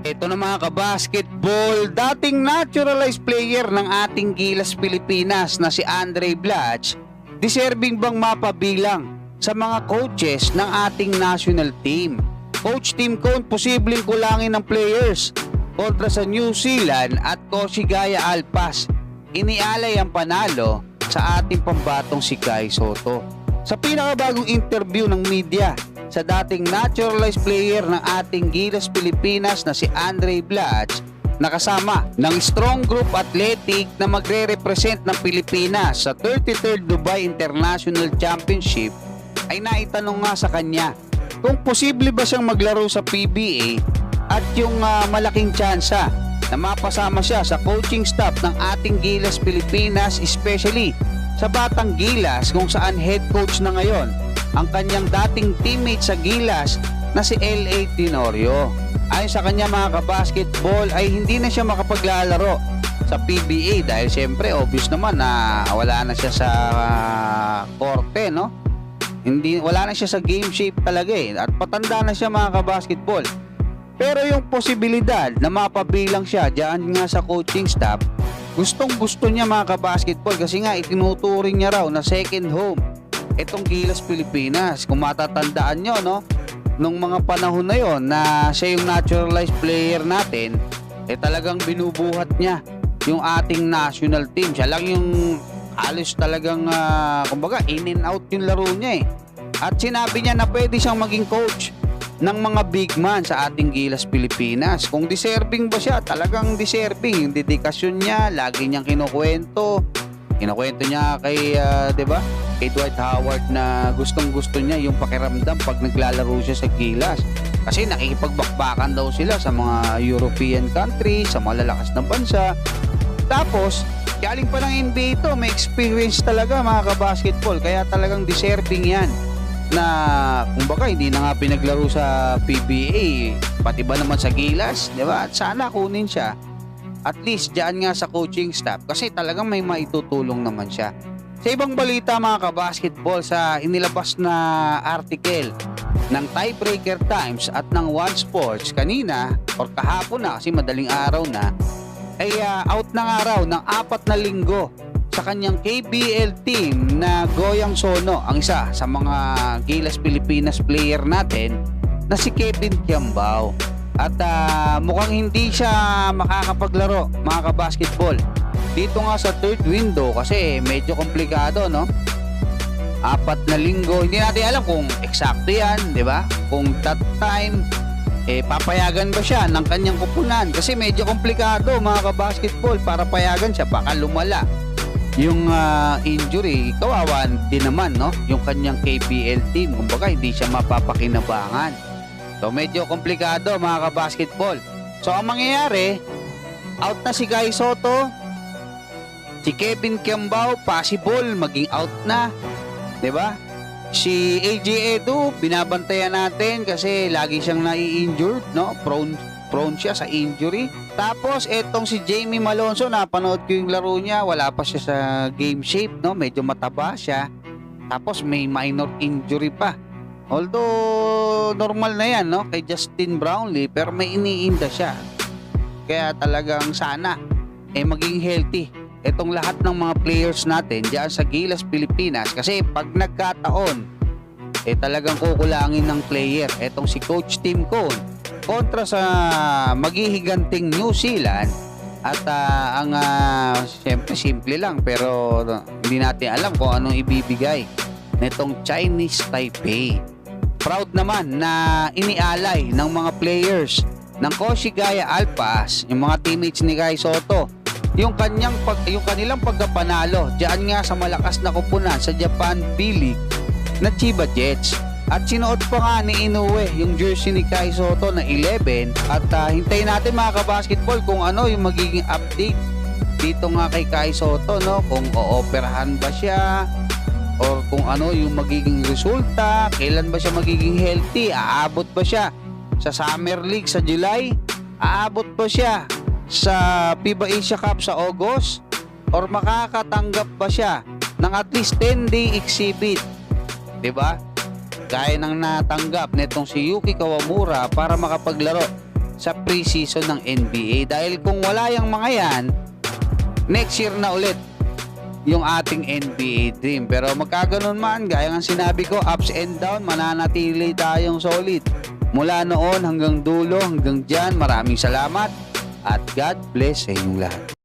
Ito na mga kabasketball, dating naturalized player ng ating Gilas Pilipinas na si Andre Blatch, deserving bang mapabilang sa mga coaches ng ating national team? Coach Tim Cone, posibleng kulangin ng players kontra sa New Zealand at Koshigaya Alpas. Inialay ang panalo sa ating pambatong si Kai Soto. Sa pinakabagong interview ng media sa dating naturalized player ng ating Gilas Pilipinas na si Andre Blatch, nakasama ng strong group athletic na magre-represent ng Pilipinas sa 33rd Dubai International Championship ay naitanong nga sa kanya kung posible ba siyang maglaro sa PBA at yung ah, malaking tsansa na mapasama siya sa coaching staff ng ating Gilas Pilipinas especially sa Batang Gilas kung saan head coach na ngayon ang kanyang dating teammate sa Gilas na si L.A. Tenorio. Ayon sa kanya mga kabasketball ay hindi na siya makapaglalaro sa PBA dahil siyempre obvious naman na wala na siya sa ah, korte no hindi wala na siya sa game shape talaga eh at patanda na siya mga kabasketball pero yung posibilidad na mapabilang siya diyan nga sa coaching staff gustong gusto niya mga kabasketball kasi nga itinuturing niya raw na second home itong Gilas Pilipinas kung matatandaan nyo no nung mga panahon na yon na siya yung naturalized player natin eh talagang binubuhat niya yung ating national team siya lang yung halos talagang ah, kumbaga in and out yung laro niya eh at sinabi niya na pwede siyang maging coach ng mga big man sa ating Gilas Pilipinas. Kung deserving ba siya, talagang deserving. Yung dedikasyon niya, lagi niyang kinukwento. Kinukwento niya kay, ah, 'di ba? Kay Dwight Howard na gustong-gusto niya yung pakiramdam pag naglalaro siya sa Gilas. Kasi nakikipagbakbakan daw sila sa mga European countries, sa mga lalakas na bansa. Tapos, galing pa ng NBA to, may experience talaga mga kabasketball. Kaya talagang deserving yan na kumbaga hindi na nga pinaglaro sa PBA pati ba naman sa Gilas di ba at sana kunin siya at least diyan nga sa coaching staff kasi talagang may maitutulong naman siya sa ibang balita mga kabasketball sa inilabas na article ng Tiebreaker Times at ng One Sports kanina or kahapon na kasi madaling araw na ay ah, out na nga raw ng apat na linggo sa kanyang KBL team na Goyang Sono, ang isa sa mga Gilas Pilipinas player natin na si Kevin Kiambao. At ah, mukhang hindi siya makakapaglaro mga kabasketball. Dito nga sa third window kasi medyo komplikado no. Apat na linggo, hindi natin alam kung eksakto yan, di ba? Kung that time, eh papayagan ba siya ng kanyang kupunan? Kasi medyo komplikado mga kabasketball para payagan siya, baka lumala yung ah, injury, kawawa din naman, no? Yung kanyang KPL team, kumbaga hindi siya mapapakinabangan. So medyo komplikado mga kabasketball. So ang mangyayari, out na si Guy Soto, si Kevin Kiambao, possible maging out na, 'di ba? Si AJ Edu, binabantayan natin kasi lagi siyang nai-injured, no? Prone prone siya sa injury. Tapos etong si Jamie Malonzo, napanood ko yung laro niya, wala pa siya sa game shape, no? Medyo mataba siya. Tapos may minor injury pa. Although normal na yan, no? Kay Justin Brownlee, pero may iniinda siya. Kaya talagang sana eh maging healthy itong lahat ng mga players natin diyan sa Gilas Pilipinas kasi pag nagkataon eh talagang kukulangin ng player etong si Coach Tim Cone kontra sa maghihiganting New Zealand at ah, ang ah, siyempre simple lang pero hindi natin alam kung anong ibibigay nitong Chinese Taipei. Proud naman na inialay ng mga players ng Koshigaya Alpas, yung mga teammates ni Guy Soto, yung kanyang pag, yung kanilang pagkapanalo diyan nga sa malakas na kupunan sa Japan B-League na Chiba Jets. At sinuot pa nga ni Inoue yung jersey ni Kai Soto na 11 at ah, hintayin natin mga kabasketball kung ano yung magiging update dito nga kay Kai Soto no kung ooperahan ba siya or kung ano yung magiging resulta, kailan ba siya magiging healthy, aabot ba siya sa Summer League sa July, aabot ba siya sa FIBA Asia Cup sa August or makakatanggap ba siya ng at least 10 day exhibit 'di ba? Gaya ng natanggap nitong si Yuki Kawamura para makapaglaro sa preseason ng NBA. Dahil kung wala yung mga yan, next year na ulit yung ating NBA dream. Pero magkaganon man, gaya ng sinabi ko, ups and down, mananatili tayong solid. Mula noon hanggang dulo, hanggang dyan, maraming salamat at God bless sa inyong lahat.